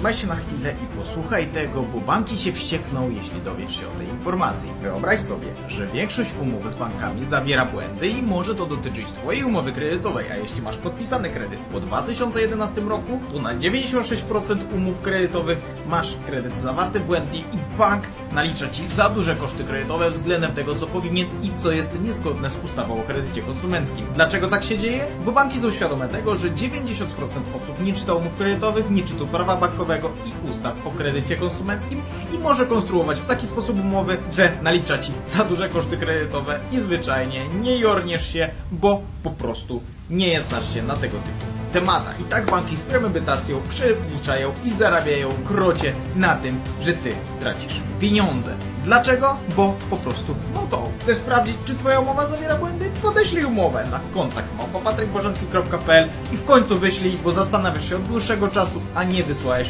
zatrzymaj się na chwilę i posłuchaj tego, bo banki się wściekną, jeśli dowiesz się o tej informacji. Wyobraź sobie, że większość umów z bankami zawiera błędy i może to dotyczyć Twojej umowy kredytowej, a jeśli masz podpisany kredyt po 2011 roku, to na 96% umów kredytowych masz kredyt zawarty błędnie i bank nalicza Ci za duże koszty kredytowe względem tego, co powinien i co jest niezgodne z ustawą o kredycie konsumenckim. Dlaczego tak się dzieje? Bo banki są świadome tego, że 90% osób nie czyta umów kredytowych, nie czyta prawa bankowego i ustaw o kredycie konsumenckim i może konstruować w taki sposób umowy, że nalicza Ci za duże koszty kredytowe i zwyczajnie nie jorniesz się, bo po prostu nie znasz się na tego typu tematach. I tak banki z premedytacją przeliczają i zarabiają krocie na tym, że ty tracisz pieniądze. Dlaczego? Bo po prostu no to. Chcesz sprawdzić, czy twoja umowa zawiera błędy? Podeślij umowę na kontakt małpa patrykbożanski.pl i w końcu wyślij, bo zastanawiasz się od dłuższego czasu, a nie wysłałeś